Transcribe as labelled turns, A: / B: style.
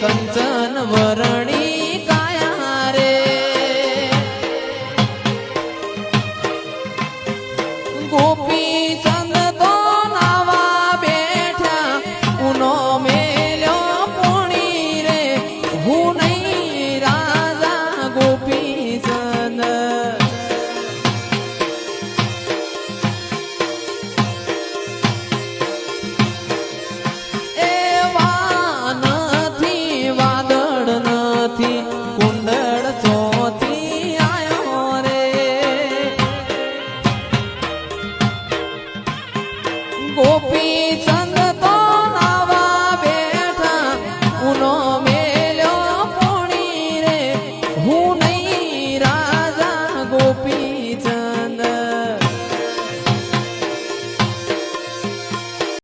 A: કંચન વરણી કાયા રે. ગોપી ચંદ તો નાવા બેઠા ઉનો મેલ્યો પોણી રે. હું ગોપી ચંદ તો નાવા બેઠા ઉનો